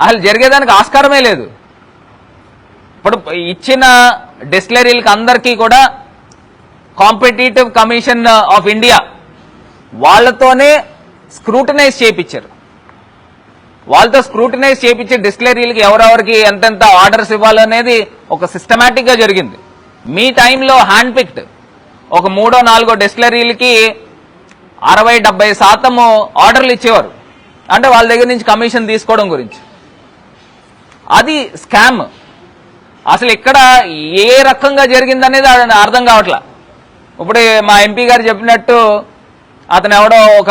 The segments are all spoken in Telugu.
అసలు జరిగేదానికి ఆస్కారమే లేదు. ఇప్పుడు ఇచ్చిన డిస్టిలరీలకు అందరికీ కూడా కాంపిటేటివ్ కమిషన్ ఆఫ్ ఇండియా వాళ్ళతోనే స్క్రూటనైజ్ చేయించారు. వాళ్ళతో స్క్రూటనైజ్ చేయించి డిస్టిలరీలకి ఎవరెవరికి ఎంతెంత ఆర్డర్స్ ఇవ్వాలనేది ఒక సిస్టమేటిక్గా జరిగింది. మీ టైంలో హ్యాండ్ పిక్డ్ ఒక మూడో నాలుగో డిస్టిలరీలకి అరవై డెబ్బై శాతము ఆర్డర్లు ఇచ్చేవారు. అంటే వాళ్ళ దగ్గర నుంచి కమిషన్ తీసుకోవడం గురించి. అది స్కామ్. అసలు ఇక్కడ ఏ రకంగా జరిగిందనేది అర్థం కావట్లా. ఇప్పుడు మా ఎంపీ గారు చెప్పినట్టు అతను ఎవడో ఒక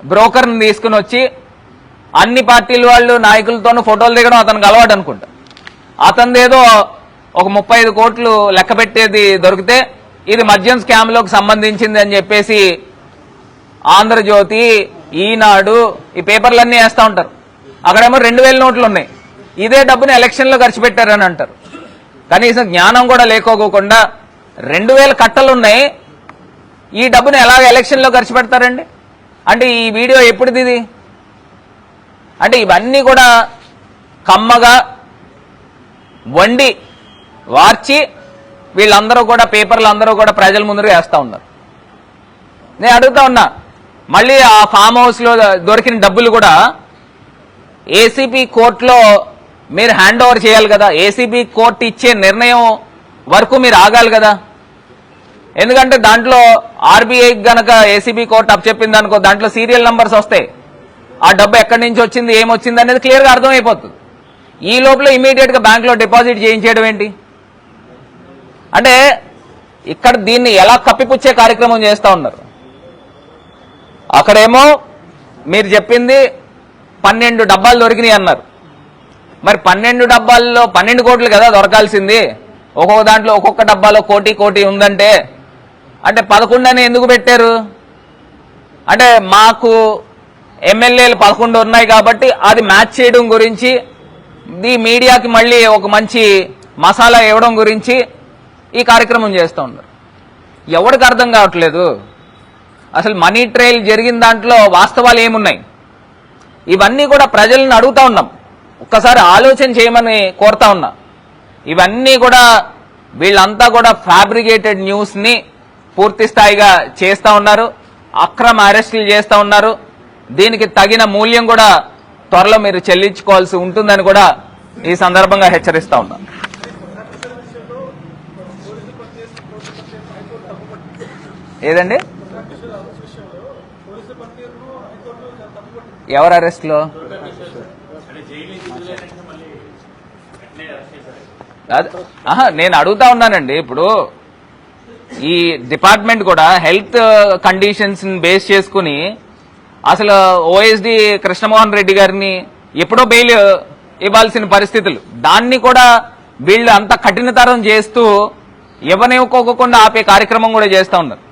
బ్రోకర్ని తీసుకుని వచ్చి అన్ని పార్టీల వాళ్ళు నాయకులతోనూ ఫోటోలు దిగడం అతనికి అలవాటు అనుకుంటా. అతనిది ఏదో ఒక ముప్పై ఐదు కోట్లు లెక్క పెట్టేది దొరికితే ఇది మద్యం స్కామ్లోకి సంబంధించింది అని చెప్పేసి ఆంధ్రజ్యోతి ఈనాడు ఈ పేపర్లన్నీ వేస్తూ ఉంటారు. అక్కడేమో రెండు వేల నోట్లు ఉన్నాయి ఇదే డబ్బుని ఎలక్షన్లో ఖర్చు పెట్టారని అంటారు. కనీసం జ్ఞానం కూడా లేకోకుండా రెండు వేల కట్టలున్నాయి. ఈ డబ్బుని ఎలాగ ఎలక్షన్లో ఖర్చు పెడతారండి అంటే ఈ వీడియో ఎప్పుడుది ఇది? అంటే ఇవన్నీ కూడా కమ్మగా వండి వార్చి వీళ్ళందరూ కూడా పేపర్లు అందరూ కూడా ప్రజల ముందర వేస్తూ ఉన్నారు. నేను అడుగుతా ఉన్నా మళ్ళీ ఆ ఫామ్ హౌస్లో దొరికిన డబ్బులు కూడా ఏసీబీ కోర్టులో మీరు హ్యాండ్ ఓవర్ చేయాలి కదా. ఏసీబీ కోర్టు ఇచ్చే నిర్ణయం వరకు మీరు ఆగాలి కదా. ఎందుకంటే దాంట్లో ఆర్బీఐ గనక ఏసీబీ కోర్టు అప్పచెప్పింది అనుకో దాంట్లో సీరియల్ నంబర్స్ వస్తాయి. ఆ డబ్బు ఎక్కడి నుంచి వచ్చింది ఏమొచ్చింది అనేది క్లియర్గా అర్థమైపోతుంది. ఈ లోపల ఇమీడియట్గా డిపాజిట్ చేయించేయడం ఏంటి? అంటే ఇక్కడ దీన్ని ఎలా కప్పిపుచ్చే కార్యక్రమం చేస్తా ఉన్నారు. అక్కడేమో మీరు చెప్పింది పన్నెండు డబ్బాలు దొరికినాయి అన్నారు. మరి పన్నెండు డబ్బాల్లో పన్నెండు కోట్లు కదా దొరకాల్సింది. ఒక్కొక్క దాంట్లో ఒక్కొక్క డబ్బాలో కోటి కోటి ఉందంటే అంటే పదకొండు అని ఎందుకు పెట్టారు? అంటే మాకు ఎమ్మెల్యేలు పదకొండు ఉన్నాయి కాబట్టి అది మ్యాచ్ చేయడం గురించి ఈ మీడియాకి మళ్ళీ ఒక మంచి మసాలా ఇవ్వడం గురించి ఈ కార్యక్రమం చేస్తూ ఉన్నారు. ఎవరికి అర్థం కావట్లేదు. అసలు మనీ ట్రయల్ జరిగిన దాంట్లో వాస్తవాలు ఏమున్నాయి? ఇవన్నీ కూడా ప్రజలను అడుగుతా ఉన్నాం. ఒక్కసారి ఆలోచన చేయమని కోరుతా ఉన్నా. ఇవన్నీ కూడా వీళ్ళంతా కూడా ఫ్యాబ్రికేటెడ్ న్యూస్ని పూర్తి స్థాయిగా చేస్తా ఉన్నారు అక్రమ అరెస్టులు చేస్తా ఉన్నారు. దీనికి తగిన మూల్యం కూడా త్వరలో మీరు చెల్లించుకోవాల్సి ఉంటుందని కూడా ఈ సందర్భంగా హెచ్చరిస్తా ఉన్నా. ఏదండి? ఎవరు అరెస్ట్లో అద- ఆహా, నేను అడుగుతా ఉన్నానండి. ఇప్పుడు ఈ డిపార్ట్మెంట్ కూడా హెల్త్ కండిషన్స్ బేస్ చేసుకుని అసలు ఓఎస్డి కృష్ణమోహన్ రెడ్డి గారిని ఎప్పుడో బెయిల్ ఇవ్వాల్సిన పరిస్థితులు. దాన్ని కూడా వీళ్ళు అంత కఠినతరం చేస్తూ ఇవ్వనివ్వకోకుండా ఆపే కార్యక్రమం కూడా చేస్తూ ఉన్నారు.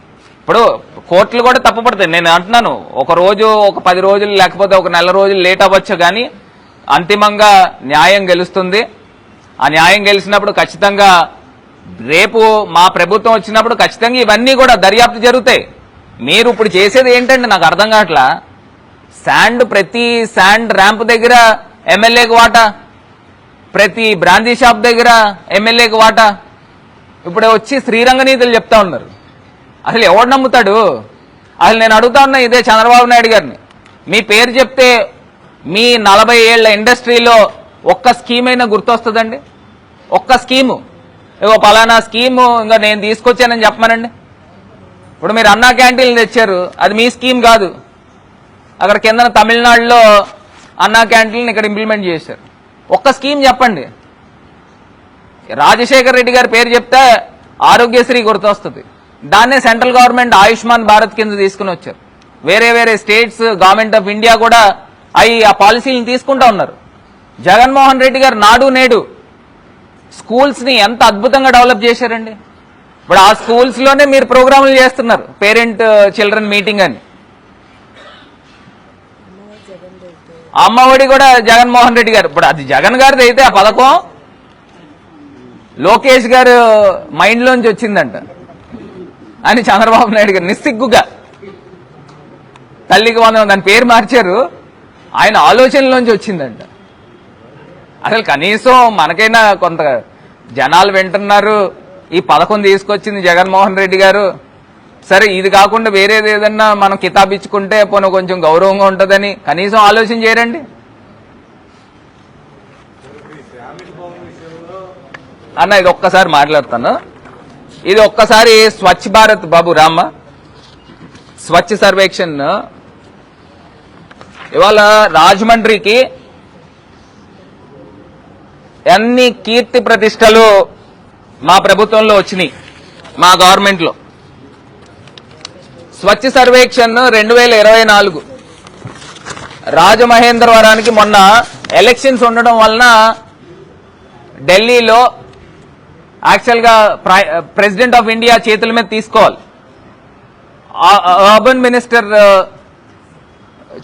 ఇప్పుడు కోర్టులు కూడా తప్పపడతాయి. నేను అంటున్నాను ఒక రోజు ఒక పది రోజులు లేకపోతే ఒక నెల రోజులు లేట్ అవ్వచ్చు కానీ అంతిమంగా న్యాయం గెలుస్తుంది. ఆ న్యాయం గెలిచినప్పుడు ఖచ్చితంగా రేపు మా ప్రభుత్వం వచ్చినప్పుడు ఖచ్చితంగా ఇవన్నీ కూడా దర్యాప్తు జరుగుతాయి. మీరు ఇప్పుడు చేసేది ఏంటంటే నాకు అర్థం కావట్లా. శాండ్ ప్రతి శాండ్ ర్యాంప్ దగ్గర ఎమ్మెల్యేకి వాటా? ప్రతి బ్రాందీ షాప్ దగ్గర ఎమ్మెల్యేకి వాటా? ఇప్పుడు వచ్చి శ్రీరంగ నీతులు చెప్తా ఉన్నారు. అసలు ఎవడు నమ్ముతాడు? అసలు నేను అడుగుతా ఉన్నా ఇదే చంద్రబాబు నాయుడు గారిని. మీ పేరు చెప్తే మీ నలభై ఏళ్ళ ఇండస్ట్రీలో ఒక్క స్కీమ్ అయినా గుర్తొస్తుందండి? ఒక్క స్కీము. ఇగో పలానా స్కీము ఇంకా నేను తీసుకొచ్చానని చెప్పమనండి. ఇప్పుడు మీరు అన్నా క్యాంటీన్లు తెచ్చారు అది మీ స్కీమ్ కాదు. అక్కడ కింద తమిళనాడులో అన్నా క్యాంటీన్ ఇక్కడ ఇంప్లిమెంట్ చేశారు. ఒక్క స్కీమ్ చెప్పండి. రాజశేఖర్ రెడ్డి గారి పేరు చెప్తే ఆరోగ్యశ్రీ గుర్తొస్తుంది. దాన్నే సెంట్రల్ గవర్నమెంట్ ఆయుష్మాన్ భారత్ కింద తీసుకుని వచ్చారు. వేరే వేరే స్టేట్స్ గవర్నమెంట్ ఆఫ్ ఇండియా కూడా అవి ఆ పాలసీలను తీసుకుంటా ఉన్నారు. జగన్మోహన్ రెడ్డి గారు నాడు నేడు స్కూల్స్ని ఎంత అద్భుతంగా డెవలప్ చేశారండి? ఇప్పుడు ఆ స్కూల్స్లోనే మీరు ప్రోగ్రాంలు చేస్తున్నారు. పేరెంట్ uh, చిల్డ్రన్ మీటింగ్ అని. అమ్మఒడి కూడా జగన్మోహన్ రెడ్డి గారు. ఇప్పుడు అది జగన్ గారిది అయితే ఆ పథకం. లోకేష్ గారు మైండ్ లోంచి వచ్చిందంట. అని చంద్రబాబు నాయుడు గారు నిస్సిగ్గుగా. తల్లికి వందనం. దాని పేరు మార్చారు. ఆయన ఆలోచనలోంచి వచ్చిందంట. అసలు కనీసం మనకైనా కొంత జనాలు వింటున్నారు. ఈ పథకం తీసుకొచ్చింది జగన్మోహన్ రెడ్డి గారు. సరే ఇది కాకుండా వేరేది ఏదన్నా మనం కితాబిచ్చుకుంటే పోను కొంచెం గౌరవంగా ఉంటుందని కనీసం ఆలోచన చేయరండి. అన్న ఇది ఒక్కసారి మాట్లాడతాను. ఇది ఒక్కసారి స్వచ్ఛ భారత్ బాబు రామ్మ. స్వచ్ఛ సర్వేక్షణ్. ఇవాళ రాజమండ్రికి అన్ని కీర్తి ప్రతిష్టలు మా ప్రభుత్వంలో వచ్చినాయి. మా గవర్నమెంట్లో. స్వచ్ఛ సర్వేక్షణ్ రెండు వేల ఇరవై నాలుగు. రాజమహేంద్రవరానికి మొన్న ఎలక్షన్స్ ఉండడం వలన ఢిల్లీలో యాక్చువల్గా ప్రెసిడెంట్ ఆఫ్ ఇండియా చేతుల మీద తీసుకోవాలి. అర్బన్ మినిస్టర్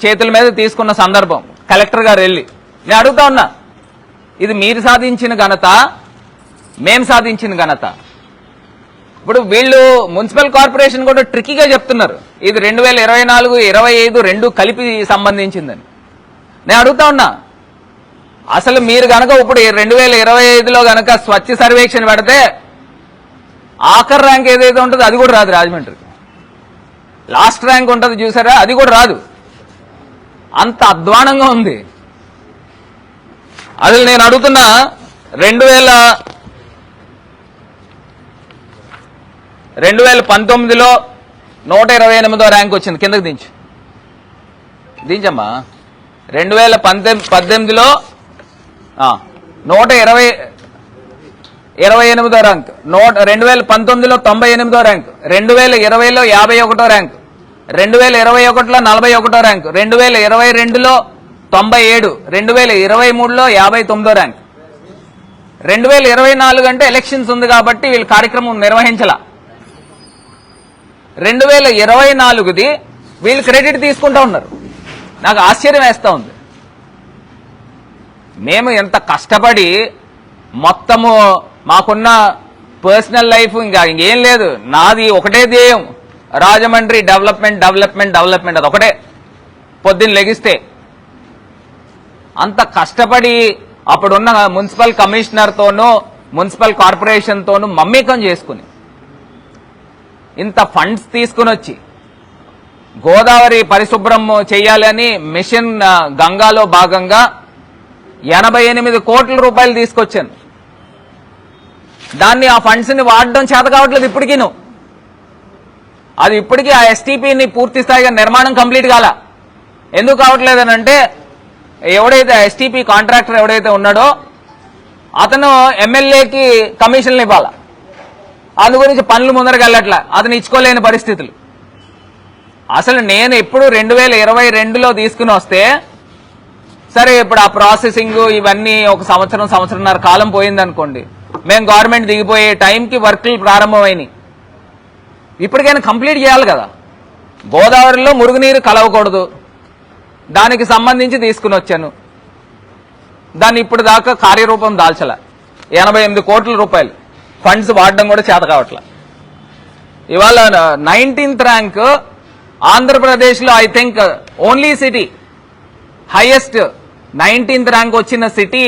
చేతుల మీద తీసుకున్న సందర్భం. కలెక్టర్ గారు వెళ్ళి. నేను అడుగుతా ఉన్నా ఇది మీరు సాధించిన ఘనత మేం సాధించిన ఘనత. ఇప్పుడు వీళ్ళు మున్సిపల్ కార్పొరేషన్ కూడా ట్రిక్కీగా చెప్తున్నారు. ఇది రెండు వేల ఇరవై నాలుగు ఇరవై ఐదు రెండు కలిపి సంబంధించిందని. నేను అడుగుతా ఉన్నా అసలు మీరు గనక ఇప్పుడు రెండు వేల ఇరవై ఐదులో గనక స్వచ్ఛ సర్వేక్షణ పెడితే ఆఖరి ర్యాంక్ ఏదైతే ఉంటుందో అది కూడా రాదు రాజమండ్రికి లాస్ట్ ర్యాంక్ ఉంటుంది చూసారా? అది కూడా రాదు. అంత అధ్వానంగా ఉంది. అసలు నేను అడుగుతున్నా రెండు వేల రెండు వేల పంతొమ్మిదిలో నూట ఇరవై ఎనిమిదో ర్యాంక్ వచ్చింది. కిందకి దించు. దించమ్మా. రెండు వేల పంతొమ్మిది పద్దెనిమిదిలో నూట ఇరవై ఇరవై ఎనిమిదో ర్యాంక్. నూట రెండు వేల పంతొమ్మిదిలో తొంభై ఎనిమిదో ర్యాంక్. రెండు వేల ఇరవైలో యాభై ఒకటో ర్యాంక్. రెండు వేల ఇరవై ఒకటిలో నలభై ఒకటో ర్యాంక్. రెండు వేల ఇరవై రెండులో తొంభై ఏడు రెండు వేల ఇరవై మూడులో యాభై తొమ్మిదో ర్యాంక్. రెండు వేల ఇరవై నాలుగు అంటే ఎలక్షన్స్ ఉంది కాబట్టి వీళ్ళు కార్యక్రమం నిర్వహించాల. రెండు వేల ఇరవై నాలుగుది వీళ్ళు క్రెడిట్ తీసుకుంటా ఉన్నారు. నాకు ఆశ్చర్యం వేస్తూ ఉంది. మేము ఎంత కష్టపడి మొత్తము మాకున్న పర్సనల్ లైఫ్ ఇంకా ఇంకేం లేదు. నాది ఒకటే ధ్యేయం. రాజమండ్రి డెవలప్మెంట్ డెవలప్మెంట్ డెవలప్మెంట్ అది ఒకటే. పొద్దున్న లెగిస్తే అంత కష్టపడి అప్పుడున్న మున్సిపల్ కమిషనర్తోనూ మున్సిపల్ కార్పొరేషన్తోనూ మమ్మీకం చేసుకుని ఇంత ఫండ్స్ తీసుకుని వచ్చి గోదావరి పరిశుభ్రం చేయాలని మిషన్ గంగాలో భాగంగా ఎనభై ఎనిమిది కోట్ల రూపాయలు తీసుకొచ్చాను. దాన్ని ఆ ఫండ్స్ని వాడడం చేత కావట్లేదు ఇప్పటికీను. అది ఇప్పటికీ ఆ ఎస్టీపీని పూర్తి స్థాయిగా నిర్మాణం కంప్లీట్ కాల. ఎందుకు కావట్లేదనంటే ఎవడైతే ఎస్టీపీ కాంట్రాక్టర్ ఎవడైతే ఉన్నాడో అతను ఎమ్మెల్యేకి కమిషన్లు ఇవ్వాలా? అందు గురించి పనులు ముందరకెళ్ళట్లా అతను ఇచ్చుకోలేని పరిస్థితులు. అసలు నేను ఎప్పుడు రెండు వేల ఇరవై రెండులో తీసుకుని వస్తే సరే ఇప్పుడు ఆ ప్రాసెసింగ్ ఇవన్నీ ఒక సంవత్సరం సంవత్సరంన్నర కాలం పోయింది అనుకోండి మేము గవర్నమెంట్ దిగిపోయే టైంకి వర్క్లు ప్రారంభమైనాయి. ఇప్పటికైనా కంప్లీట్ చేయాలి కదా? గోదావరిలో మురుగునీరు కలవకూడదు. దానికి సంబంధించి తీసుకుని వచ్చాను దాన్ని ఇప్పుడు దాకా కార్యరూపం దాల్చల. ఎనభై ఎనిమిది కోట్ల రూపాయలు. ఫండ్స్ వాడడం కూడా చేత కావట్ల. ఇవాళ నైన్టీన్త్ ర్యాంక్ ఆంధ్రప్రదేశ్లో I think only city. Highest nineteenth rank వచ్చిన సిటీ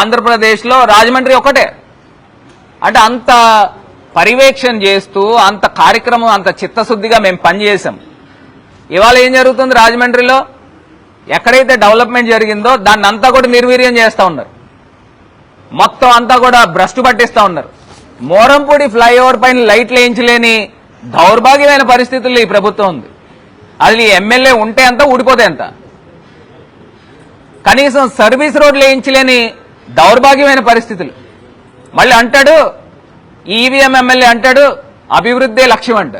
ఆంధ్రప్రదేశ్లో రాజమండ్రి ఒకటే అంటే అంత పర్యవేక్షణ చేస్తూ అంత కార్యక్రమం అంత చిత్తశుద్ధిగా మేము పనిచేసాం ఇవాళ ఏం జరుగుతుంది రాజమండ్రిలో? ఎక్కడైతే డెవలప్మెంట్ జరిగిందో దాన్ని అంతా కూడా నిర్వీర్యం చేస్తూ ఉన్నారు. మొత్తం అంతా కూడా భ్రష్టు పట్టిస్తూ ఉన్నారు. మోరంపూడి ఫ్లైఓవర్ పైన లైట్లు వేయించలేని దౌర్భాగ్యమైన పరిస్థితుల్లో ఈ ప్రభుత్వం ఉంది. అది ఎమ్మెల్యే ఉంటే ఎంత ఊడిపోతే ఎంత? కనీసం సర్వీస్ రోడ్లు వేయించలేని దౌర్భాగ్యమైన పరిస్థితులు. మళ్ళీ అంటాడు ఈవీఎం ఎమ్మెల్యే అంటాడు అభివృద్ధే లక్ష్యం అంట.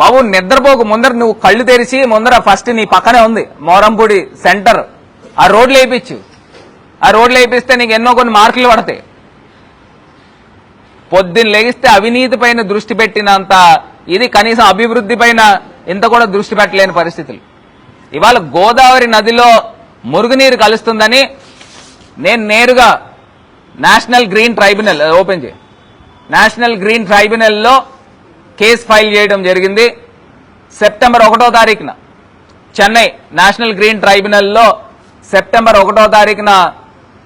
బాబు నిద్రపోకు. ముందర నువ్వు కళ్ళు తెరిచి ముందర ఫస్ట్ నీ పక్కనే ఉంది. మోరంపూడి సెంటర్ ఆ రోడ్లు వేయించు. ఆ రోడ్లు వేయిస్తే నీకు ఎన్నో కొన్ని మార్కులు పడతాయి. పొద్దున్న లెగిస్తే అవినీతి పైన దృష్టి పెట్టినంత ఇది కనీసం అభివృద్ధి పైన ఇంత కూడా దృష్టి పెట్టలేని పరిస్థితులు. ఇవాళ గోదావరి నదిలో మురుగునీరు కలుస్తుందని నేను నేరుగా నేషనల్ గ్రీన్ ట్రైబ్యునల్ ఓపెన్ చేయి. నేషనల్ గ్రీన్ ట్రైబ్యునల్లో కేసు ఫైల్ చేయడం జరిగింది. సెప్టెంబర్ ఒకటో తారీఖున చెన్నై నేషనల్ గ్రీన్ ట్రైబ్యునల్లో సెప్టెంబర్ ఒకటో తారీఖున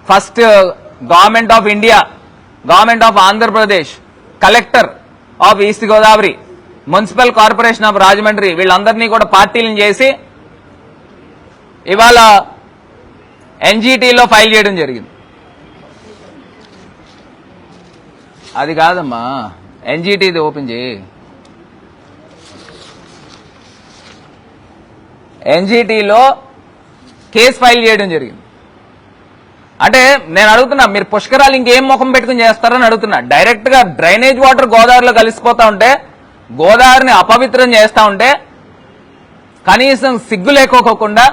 first government of India government of Andhra Pradesh collector of east Godavari municipal corporation of Rajahmundry వీళ్ళందరినీ కూడా పార్టీలను చేసి ఇవాళ ఎన్జిటిలో ఫైల్ చేయడం జరిగింది. అది కాదమ్మా ఎన్జిటిది ఓపెన్ చేయి. ఎన్జిటిలో కేసు ఫైల్ చేయడం జరిగింది. అంటే నేను అడుగుతున్నా మీరు పుష్కరాలు ఇంకేం ముఖం పెట్టుకుని చేస్తారని అడుగుతున్నా. డైరెక్ట్గా డ్రైనేజ్ వాటర్ గోదావరిలో కలిసిపోతా ఉంటే గోదావరిని అపవిత్రం చేస్తా ఉంటే కనీసం సిగ్గు లేకోకుండా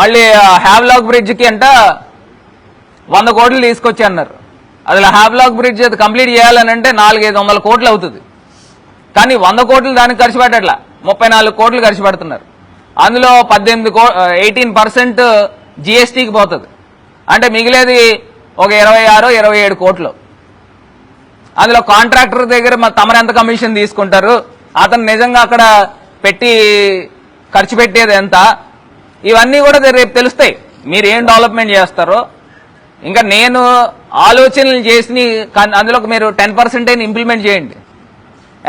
మళ్ళీ హ్యావ్లాక్ బ్రిడ్జ్కి అంట వంద కోట్లు తీసుకొచ్చి అన్నారు. అసలు హ్యావ్లాక్ బ్రిడ్జ్ అది కంప్లీట్ చేయాలని అంటే నాలుగైదు వందల కోట్లు అవుతుంది. కానీ వంద కోట్లు దానికి ఖర్చు పెట్టట్లా. ముప్పై నాలుగు కోట్లు ఖర్చు పెడుతున్నారు. అందులో పద్దెనిమిది కో ఎయిటీన్ పర్సెంట్ జిఎస్టీకి పోతుంది. అంటే మిగిలేది ఒక ఇరవై ఆరు ఇరవై ఏడు కోట్లు. అందులో కాంట్రాక్టర్ దగ్గర తమరు ఎంత కమిషన్ తీసుకుంటారు? అతను నిజంగా అక్కడ పెట్టి ఖర్చు పెట్టేది ఎంత? ఇవన్నీ కూడా రేపు తెలుస్తాయి. మీరు ఏం డెవలప్మెంట్ చేస్తారో? ఇంకా నేను ఆలోచనలు చేసి అందులోకి అందులో మీరు టెన్ పర్సెంట్ అయినా ఇంప్లిమెంట్ చేయండి.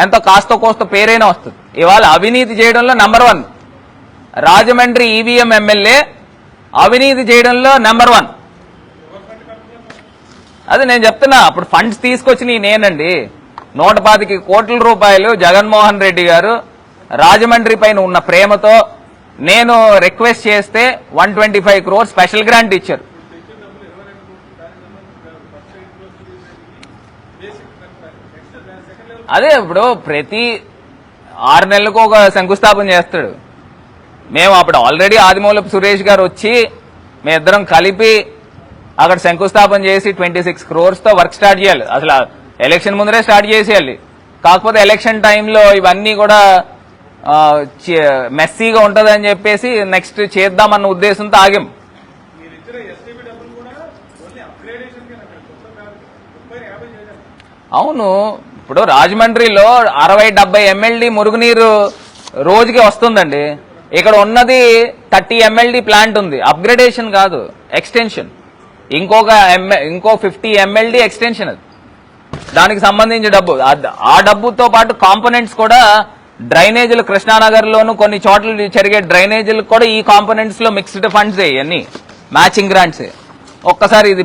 ఎంతో కాస్త కోస్త పేరైనా వస్తుంది. ఇవాళ అవినీతి చేయడంలో number one Rajahmundry EVM MLA అవినీతి చేయడంలో నెంబర్ వన్ అది నేను చెప్తున్నా అప్పుడు ఫండ్స్ తీసుకొచ్చినవి నేనండి. నూట పాతికి కోట్ల రూపాయలు జగన్మోహన్ రెడ్డి గారు రాజమండ్రి పైన ఉన్న ప్రేమతో నేను రిక్వెస్ట్ చేస్తే one twenty five crore special grant ఇచ్చారు. అదే ఇప్పుడు ప్రతి ఆరు నెలలకు ఒక శంకుస్థాపన చేస్తాడు. మేము అప్పుడు ఆల్రెడీ ఆదిమూలపు సురేష్ గారు వచ్చి మేమిద్దరం కలిపి అక్కడ శంకుస్థాపన చేసి ట్వంటీ సిక్స్ క్రోర్స్తో వర్క్ స్టార్ట్ చేయాలి. అసలు ఎలక్షన్ ముందరే స్టార్ట్ చేసేయాలి. కాకపోతే ఎలక్షన్ టైంలో ఇవన్నీ కూడా మెస్సీగా ఉంటదని చెప్పేసి నెక్స్ట్ చేద్దామన్న ఉద్దేశంతో ఆగాం. అవును. ఇప్పుడు రాజమండ్రిలో అరవై డెబ్బై ఎంఎల్డి మురుగునీరు రోజుకి వస్తుందండి. ఇక్కడ ఉన్నది థర్టీ ఎంఎల్డి ప్లాంట్ ఉంది. అప్గ్రేడేషన్ కాదు ఎక్స్టెన్షన్ ఇంకొక ఇంకో ఫిఫ్టీ ఎంఎల్డి ఎక్స్టెన్షన్ అది. దానికి సంబంధించి డబ్బు. ఆ- డబ్బుతో పాటు కాంపోనెంట్స్ కూడా డ్రైనేజీలు కృష్ణానగర్ లోను కొన్ని చోట్ల జరిగే డ్రైనేజీలు కూడా ఈ కాంపోనెంట్స్లో మిక్స్డ్ ఫండ్స్ ఇవన్నీ మ్యాచింగ్ గ్రాంట్స్ ఒక్కసారి ఇది